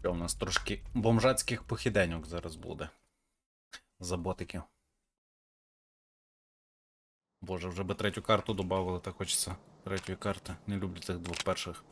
Що у нас трошки бомжацьких похіденьок зараз буде. За ботиків. Боже, вже би третю карту додавали, так хочеться третьої карти. Не люблю цих двох перших.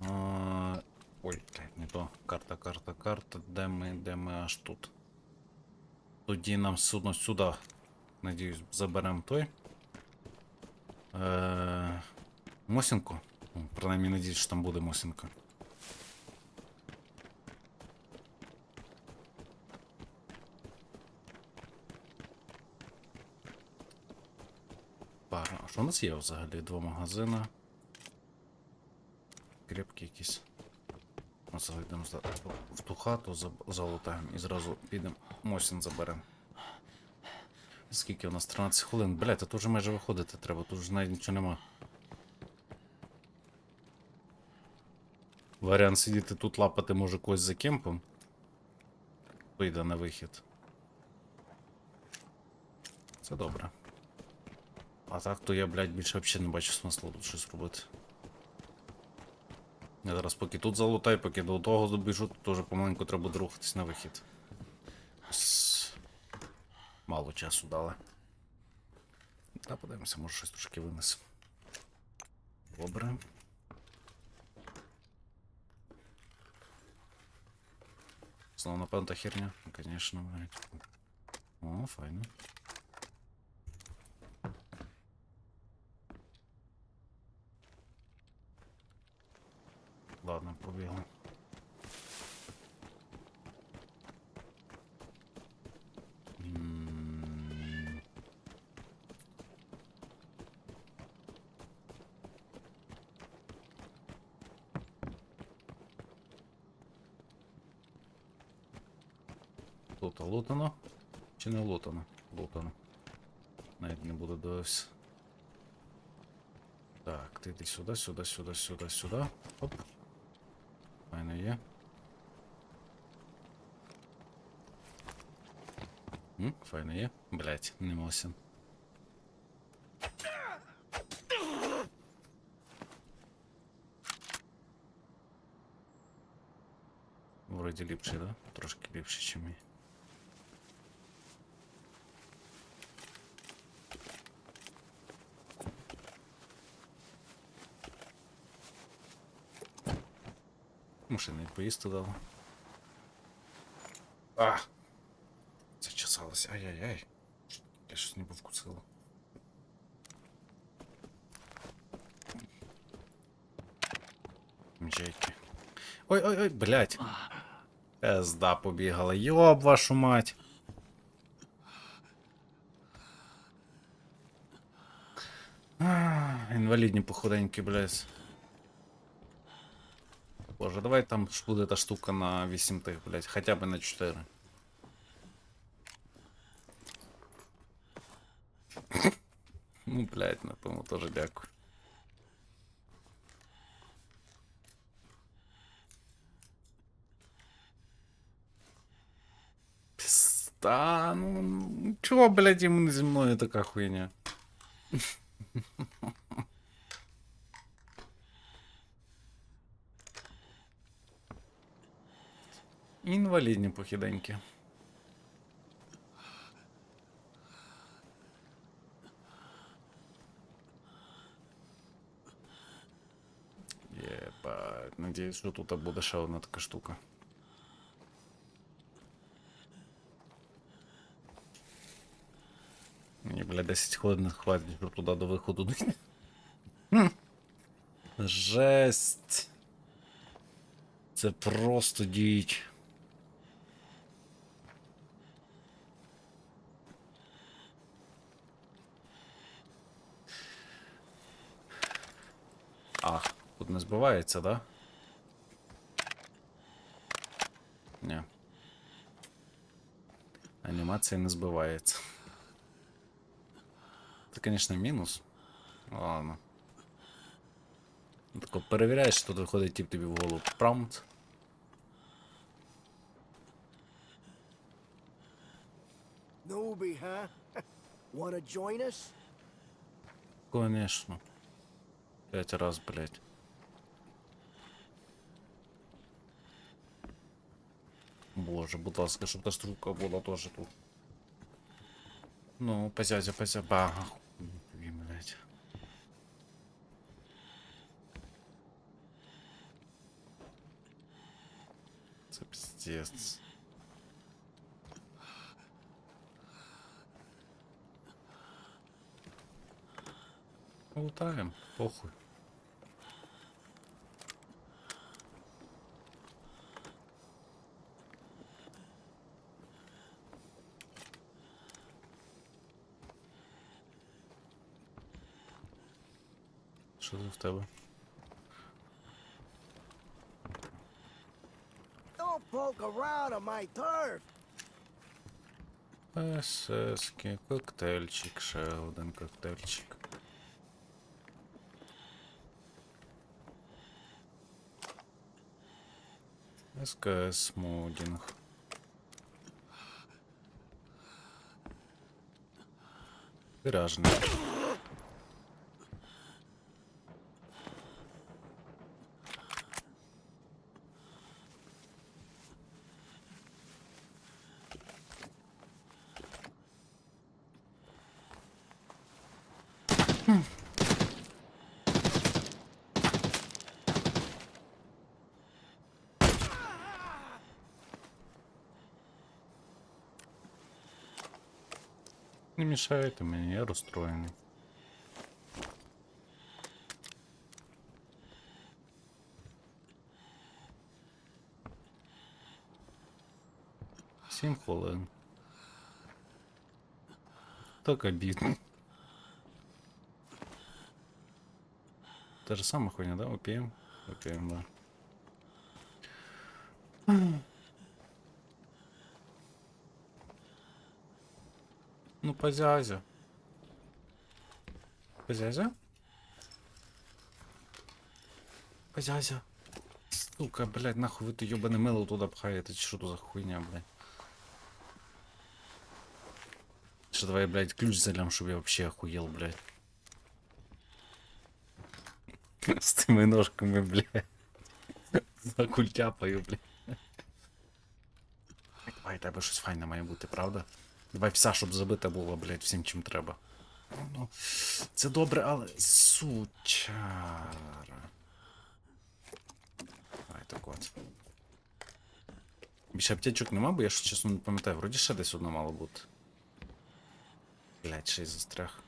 А, Ой, не то. Карта, карта, карта. Де ми, де ми аж тут. Тоді нам судно сюди. Надіюсь, заберемо той. Е, Мосінку. Принаймні, надіюсь, що там буде Мосінка. Пара. А що у нас є взагалі? Два магазини. Крепкі якісь. Ми зайдемо за- в ту хату, залутаємо і зразу підемо Мосін заберемо. Скільки у нас 13 хвилин? Блять, тут вже майже виходити треба, тут вже навіть нічого нема. Варіант сидіти тут лапати може когось за кемпом. Вийде на вихід. Це добре. А так то я, блядь, більше взагалі не бачу смислу тут щось робити. Я зараз поки тут залутаю, поки до того добіжу, то теж помаленьку треба буде рухатись на вихід. Мало часу дали. Та подивимося, може щось трошки винесе. Добре. Знову напевно та херня? Конечно, блядь. О, файно. Ладно, побігли. М, Тут лутано? Чи не лутано? Лутано. Навіть не буду дивитися. Так, ти йди сюди, сюди, сюди, сюди, сюди. Оп. Файно є. М, Файно є. Блять, не мосін. Вроді ліпше, да? Трошки ліпше, ніж мій. Машина поїсти дала. А! Зачесалась. Ай-яй-яй. Я щось ніби вкусила. Мчайки. Ой-ой-ой, блядь. Пизда побігала. Йоб вашу мать. А, Інвалідні походеньки, блядь. Боже, давай там ж буде та штука на 8 тих, блядь, хоча б на 4. Ну, блядь, на тому теж дякую. Пизда, ну чого, блядь, йому не зі мною така хуйня? Інвалідні похіденьки. Єбать, надіюсь, що тут буде ще одна така штука. Мені, бля, 10 хвилин не хватить, щоб туди до виходу дійти. Хм. Жесть. Це просто діч. А, тут не збивається, да? Ні. Анімація не збивається. Це, звісно, мінус. Ладно. Тако перевіряєш, що тут виходить тип тобі в голову промпт. Newbie, huh? Wanna join us? Конечно. Пять раз, блядь. Боже, будь ласка, щоб та штука була теж тут. Ну, позязя, позя, бага. Тобі, блядь. Це пиздец. Лутаем, похуй. тебе. Есески, коктейльчик, ще коктейльчик. СКС модінг. Виражний. Не мішайте мені, я розстроєний. Сім хвилин. Так обідно. Та же сама хуйня, да? Опієм? Опієм, да. Ну, позязя. Позязя? Позязя. Сука, блядь, нахуй ви то ёбане мило туди пхаєте, чи що то за хуйня, блядь. Що давай, блядь, ключ залям, щоб я вообще охуел, блядь. З тими ножками, блядь. За культяпаю, блядь. Давай, тебе щось файне має бути, правда? Давай вся, щоб забита була, блядь, всім чим треба. Ну, це добре, але. Сучара. Давай так от. Більше аптечок нема, бо я ж чесно не пам'ятаю. Вроді ще десь одна мало бути. Блядь, ще й застряг.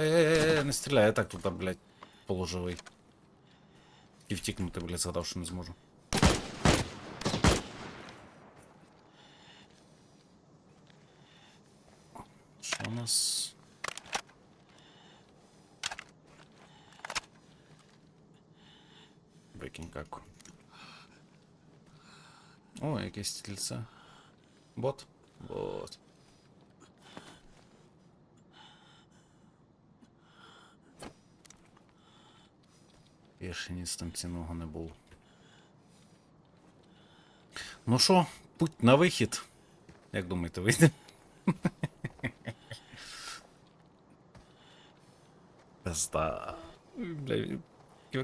Е-е-е, не стріляй, я так тут, блядь, положовий. І втікнути, блядь, згадав, що не зможу. Що у нас? Викинь каку. О, якесь стільце. Бот? Бот. Я ще ніц там цінного не було. Ну що, путь на вихід. Як думаєте, вийде? Пизда. Бля,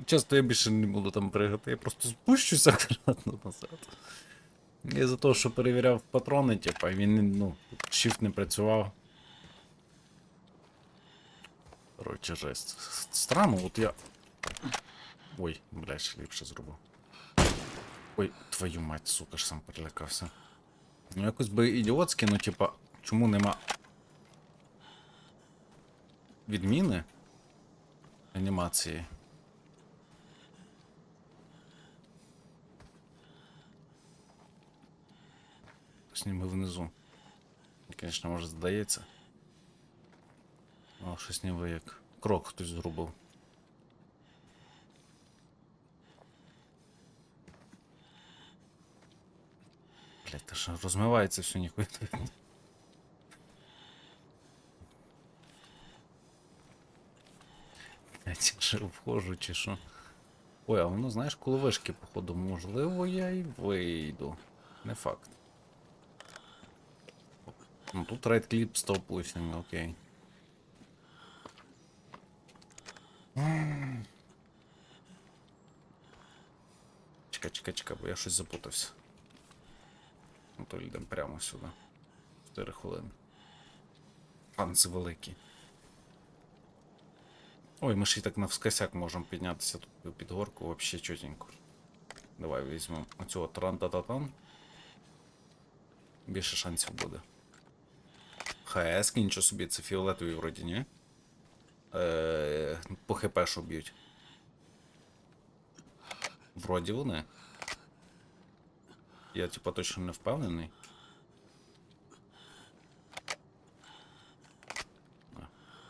часто я більше не буду там пригати, я просто спущуся акуратно назад. Я за те, що перевіряв патрони, типа, він, ну, shift не працював. Короче, жесть. Странно, от я. Ой, блядь, ліпше зробив. Ой, твою мать, сука, ж сам перелякався. Ну якось би ідіотськи, ну типа, чому нема. Відміни? Анімації. Ніби внизу. Звісно, може здається. Але щось ніби як крок хтось зробив. Блять, та що розмивається все ніхуя. видно. Блять, вхожу чи що. Ой, а воно, знаєш, коло вишки, походу, можливо, я й вийду. Не факт. Ну тут right clip stop listening, окей. Чекай, чекай, чекай, бо я щось запутався. Ну то йдемо прямо сюди. 4 хвилини. Панци великі. Ой, ми ще й так навскосяк можемо піднятися тут під горку, вообще чотенько. Давай візьмемо оцього тран-та-та-тан. Більше шансів буде. ХС, нічого собі, це фіолетові вроді, ні? Е, по хп що б'ють. Вроді вони. Я типа точно не впевнений. А,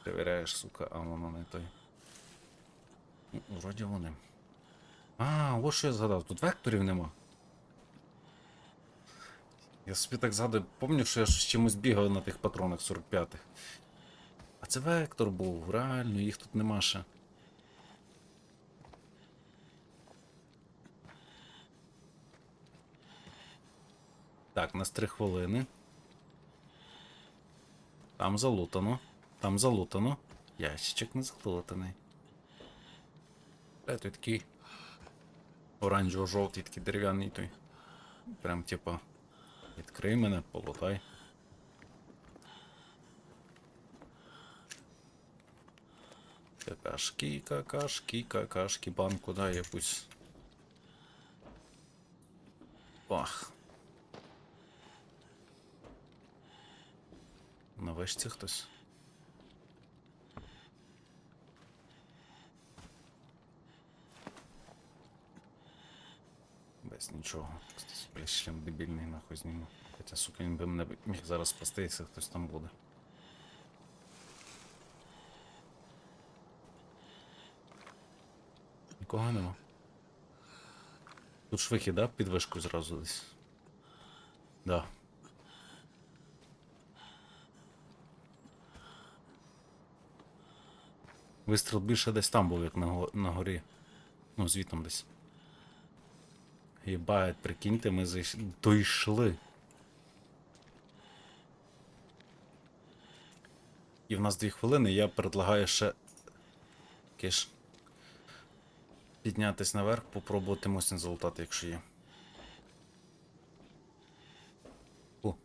Перевіряєш, сука, а воно не той. Ну, Вроді вони. А, ось що я згадав, тут векторів нема. Я собі так згадую, пам'ятаю, що я з чимось бігав на тих патронах 45-х. А це вектор був, реально, їх тут нема ще. Так, нас 3 хвилини. Там залутано. Там залутано. Ящичок не залутаний. Е, той такий. Оранжево-жовтий, такий дерев'яний той. Прям типа. Відкрий мене, полотай. Какашки, какашки, какашки, банку, дай якусь. Бах. На вишці хтось. Без нічого. Блять, шлем дебільний нахуй зніму. Хоча, сука, він би мене міг зараз спасти, якщо хтось там буде. Нікого нема. Тут ж вихід, да? Під вишку зразу десь. Да. Вистріл більше десь там був, як на, на горі. Ну, звітом десь. Єбать, прикиньте, ми зайш... дійшли. І в нас дві хвилини, я предлагаю ще. Киш. Піднятись наверх, попробувати мосін залутати, якщо є. О,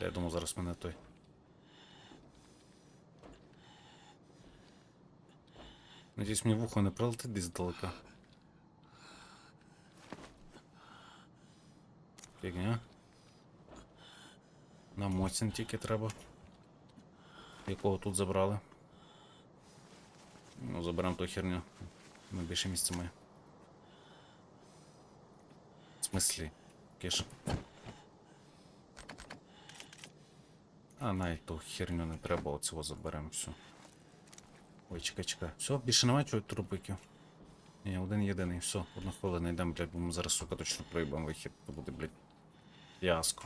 я думаю, зараз мене той. Надіюсь, мені вухо не прилетить десь далека. Фігня. Нам Моцін тільки треба. Якого тут забрали. Ну, заберемо ту херню. Ми більше місця має. В смислі? Киш. А, навіть ту херню не треба, оцього заберемо все. Ой, чекай, чекай. Все, більше немає чого трупиків. Ні, один єдиний, все, одну хвилину йдемо, блядь, бо ми зараз, сука, точно проїбемо вихід, то буде, блядь, фіаско.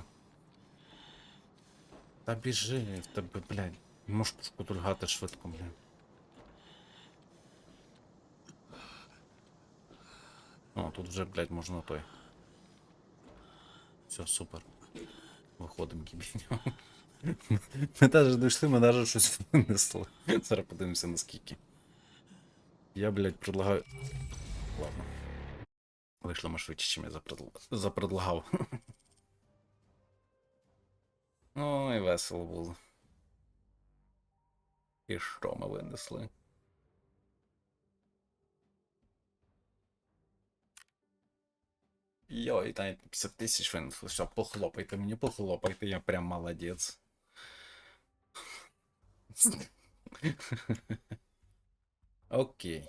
Та біжи, в тебе, блядь, можеш шкутульгати швидко, блядь. О, тут вже, блядь, можна той. Все, супер. Виходимо, кібіньо. Ми навіть дійшли, ми навіть щось винесли. Зараз подивимося наскільки. Я, блядь, предлагаю. Ладно. Вийшло ми швидше, чим я запредл- запредлагав. Ой, весело було. І що ми винесли? Йой, навіть 50 тисяч винесли. Все, похлопайте мені, похлопайте, я прям молодець. Окей.